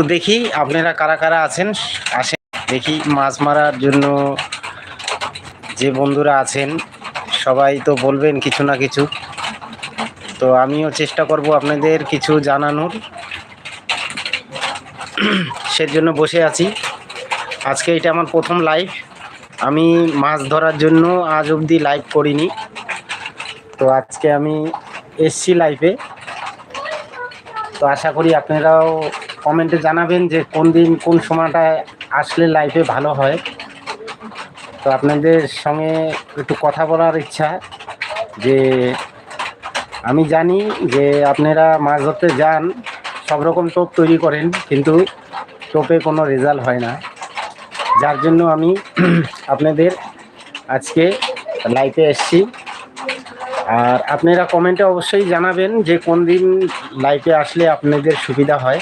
তো দেখি আপনারা কারা কারা আছেন? আসেন, দেখি মাছ মারার জন্য যে বন্ধুরা আছেন, সবাই তো বলবেন কিছু না কিছু। তো আমিও চেষ্টা করব আপনাদের কিছু জানানোর। সেজন্য বসে আছি। আজকে এটা আমার প্রথম লাইভ আমি মাছ ধরার জন্য আজ অবধি লাইভ করিনি। তো আজকে আমি এসছি লাইভে তো আশা করি আপনারাও কমেন্টে জানাবেন যে কোন দিন কোন সময়টায় আসলে লাইভে ভালো হয়। তো আপনাদের সঙ্গে একটু কথা বলার ইচ্ছা যে আমি জানি যে আপনারা মাছ ধরতে যান, সব রকম টোপ তৈরি করেন, কিন্তু টোপে কোনো রেজাল্ট হয় না। যার জন্য আমি আপনাদের আজকে লাইভে এসছি। আর আপনারা কমেন্টে অবশ্যই জানাবেন যে কোন দিন লাইভে আসলে আপনাদের সুবিধা হয়।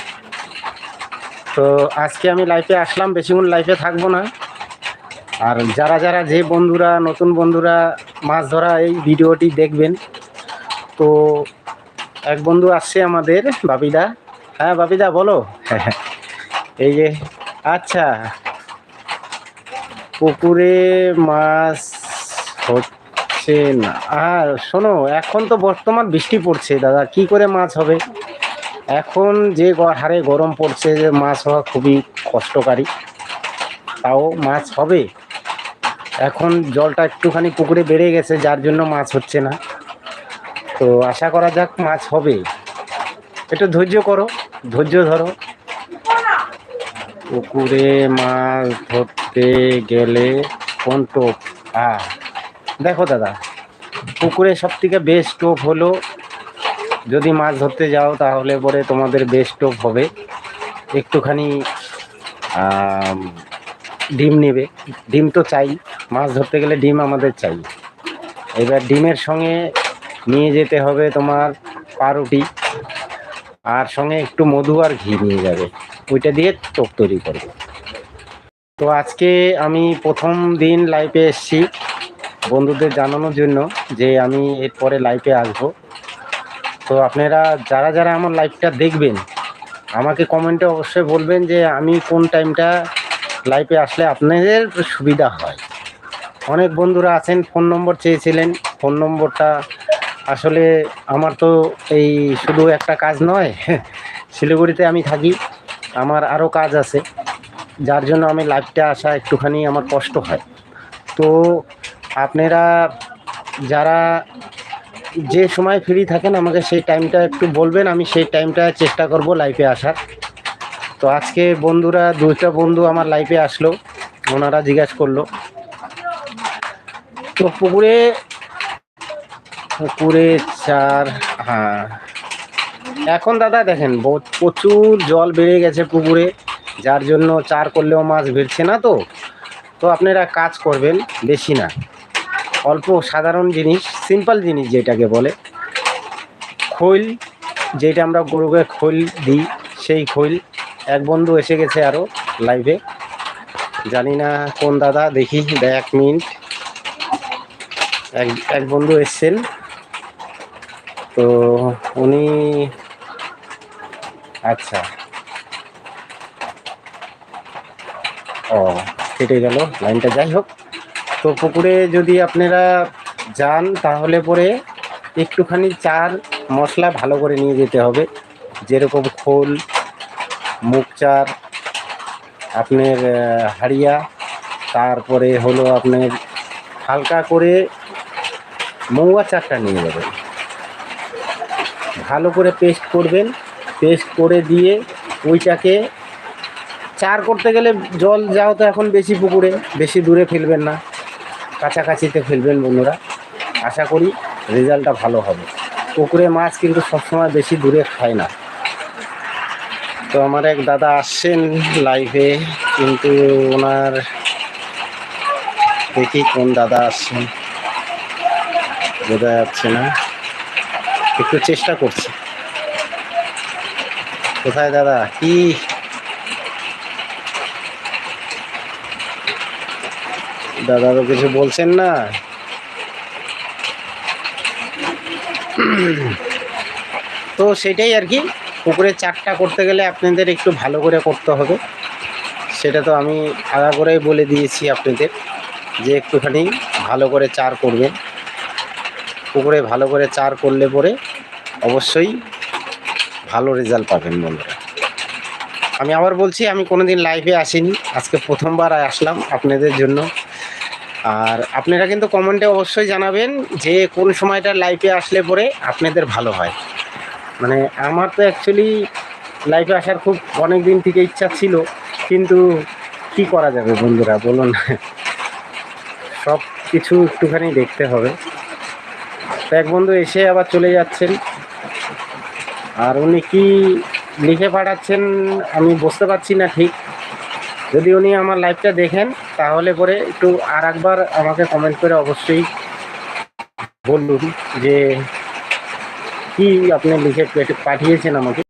তো আজকে আমি লাইফে আসলাম, বেশিক্ষণ লাইফে থাকব না। আর যারা যারা যে বন্ধুরা, নতুন বন্ধুরা মাছ ধরা এই ভিডিওটি দেখবেন, তো এক বন্ধু আসছে আমাদের, বাপিদা। হ্যাঁ বাপিদা, বলো। এই যে আচ্ছা। পুকুরে মাছ হচ্ছে না। আর শোনো, এখন তো বর্তমান বৃষ্টি পড়ছে, দাদা। কি করে মাছ হবে? এখন যে হারে গরম পড়ছে, যে মাছ হওয়া খুবই কষ্টকারী, তাও মাছ হবে। এখন জলটা একটুখানি পুকুরে বেড়ে গেছে, যার জন্য মাছ হচ্ছে না। তো আশা করা যাক মাছ হবে। একটু ধৈর্য করো, ধৈর্য ধরো। পুকুরে মাছ ধরতে গেলে কোন টোপ আ, দেখো দাদা, পুকুরে সব থেকে বেস্ট টোপ হলো যদি মাছ ধরতে যাও, তাহলে পরে তোমাদের বেস্ট টোপ হবে। একটুখানি ডিম নেবে। ডিম তো চাই। মাছ ধরতে গেলে ডিম আমাদের চাই। এবার ডিমের সঙ্গে নিয়ে যেতে হবে তোমার পাউরুটি, আর সঙ্গে একটু মধু আর ঘি নিয়ে যাবে। ওইটা দিয়ে টোপ তৈরি করবে। তো আজকে আমি প্রথম দিন লাইভে এসেছি। বন্ধুদের জানানোর জন্য যে আমি এরপরে লাইভে আসব। তো আপনারা যারা যারা আমার লাইভটা দেখবেন, আমাকে কমেন্টে অবশ্যই বলবেন যে আমি কোন টাইমটা লাইভে আসলে আপনাদের সুবিধা হয়। অনেক বন্ধুরা আছেন ফোন নম্বর চেয়েছিলেন। ফোন নম্বরটা আসলে আমার তো এই শুধু একটা কাজ নয়, শিলিগুড়িতে আমি থাকি। আমার আরও কাজ আছে, যার জন্য আমি লাইভটা আসা একটুখানি আমার কষ্ট হয়। তো আপনারা যারা যে সময় ফ্রি থাকেন, আমাকে সেই টাইমটা একটু বলবেন, আমি সেই টাইমটা চেষ্টা করব লাইফে আসার। তো আজকে বন্ধুরা, দুইটা বন্ধু আমার লাইফে আসলো, ওনারা জিজ্ঞাসা করল। তো পুকুরে পুকুরে চার হ্যাঁ। এখন দাদা দেখেন প্রচুর জল বেড়ে গেছে পুকুরে, যার জন্য চার করলেও মাছ বেরছে না তো। তো আপনারা কাজ করবেন, বেশি না। অল্প সাধারণ জিনিস সিম্পল জিনিস যেটাকে বলে। খৈল, যেটা আমরা গরুকে খৈল দিই, সেই খৈল এক বন্ধু এসে গেছে আরও লাইভে জানি না কোন দাদা দেখি এক মিনিট। এক এক বন্ধু এসছেন। তো উনি আচ্ছা। ও, কেটে গেল, লাইনটা যাই হোক। তো পুকুরে যদি আপনারা যান, তাহলে পরে একটুখানি চার মশলা ভালো করে নিয়ে যেতে হবে। যেরকম খোল মুগ চার আপনার হাড়িয়া, তারপরে হলো আপনার হালকা করে মৌয়া চারটা নিয়ে যাবেন ভালো করে পেস্ট করবেন। পেস্ট করে দিয়ে ওইটাকে চার করতে গেলে জল যাও তো এখন বেশি পুকুরে, বেশি দূরে ফেলবেন না। কাছাকাছিতে ফেলবেন বন্ধুরা। আশা করি রেজাল্টটা ভালো হবে। পুকুরে মাছ কিন্তু সবসময় বেশি দূরে খায় না। তো আমার এক দাদা আসছেন লাইভে কিন্তু ওনার দেখি কোন দাদা আসছেন। বোঝা যাচ্ছে না। একটু চেষ্টা করছি। কোথায় দাদা? কি দাদা তো কিছু বলছেন না? তো সেটাই আর কি, পুকুরে চারটা করতে গেলে আপনাদের একটু ভালো করে করতে হবে। সেটা তো আমি আগা করেই বলে দিয়েছি আপনাদের, যে একটুখানি ভালো করে চার করবেন। পুকুরে ভালো করে চার করলে পরে অবশ্যই ভালো রেজাল্ট পাবেন বন্ধুরা। আমি আবার বলছি, আমি কোনোদিন লাইভে আসিনি, আজকে প্রথমবার আসলাম আপনাদের জন্য। আর আপনারা কিন্তু কমেন্টে অবশ্যই জানাবেন যে কোন সময়টা লাইভে আসলে পরে আপনাদের ভালো হয়। মানে আমার তো অ্যাকচুয়ালি লাইফে আসার খুব অনেক দিন থেকে ইচ্ছা ছিল, কিন্তু কি করা যাবে বন্ধুরা, বলুন। সব কিছু একটুখানি দেখতে হবে। তো এক বন্ধু এসে আবার চলে যাচ্ছেন। আর উনি কি লিখে পাঠাচ্ছেন আমি বুঝতে পারছি না ঠিক। যদি উনি আমার লাইভটা দেখেন, তাহলে পরে একটু আর একবার আমাকে কমেন্ট করে অবশ্যই বলুন যে কি আপনি লিখে পাঠিয়েছেন আমাকে।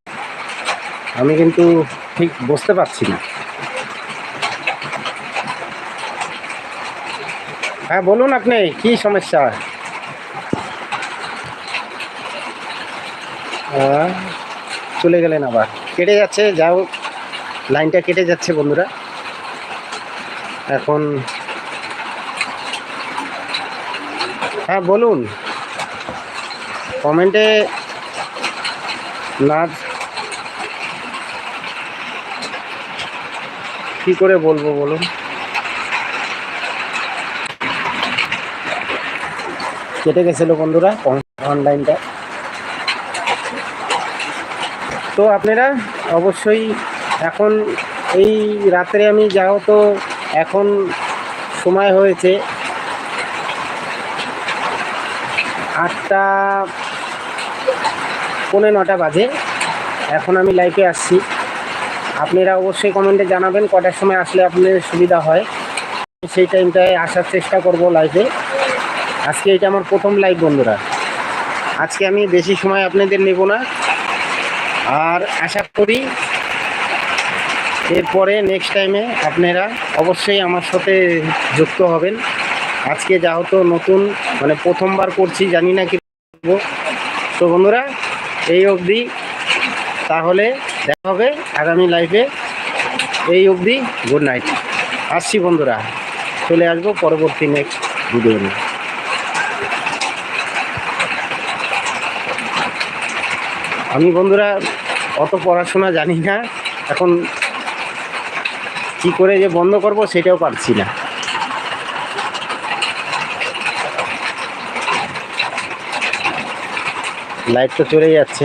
আমি কিন্তু ঠিক বুঝতে পারছি না। হ্যাঁ বলুন আপনি, কি সমস্যা? চলে গেলেন আবার। কেটে যাচ্ছে, যাও। লাইনটা কেটে যাচ্ছে বন্ধুরা। এখন হ্যাঁ বলুন। কমেন্টে না কি করে বলব বলুন? কেটে গেছিল বন্ধুরা অনলাইনটা তো আপনারা অবশ্যই এখন এই রাত্রে আমি যাও তো এখন সময় হয়েছে আটটা পৌনে নটা বাজে। এখন আমি লাইভে আসছি। আপনারা অবশ্যই কমেন্টে জানাবেন, কটার সময় আসলে আপনাদের সুবিধা হয়। সেই টাইমটায় আসার চেষ্টা করব লাইভে আজকে এটা আমার প্রথম লাইভ বন্ধুরা। আজকে আমি বেশি সময় আপনাদের নেব না। আর আশা করি এরপরে নেক্সট টাইমে আপনারা অবশ্যই আমার সাথে যুক্ত হবেন। আজকে যা হতো নতুন মানে প্রথমবার করছি, জানি না কি। তো বন্ধুরা, এই অবধি তাহলে দেখা হবে আগামী লাইফে এই অবধি গুড নাইট আসছি বন্ধুরা, চলে আসব পরবর্তী নেক্সট ভিডিও নিয়ে। আমি বন্ধুরা অত পড়াশোনা জানি না, এখন কি করে যে বন্ধ করব সেটাও পারছি না। লাইট তো চলে যাচ্ছে।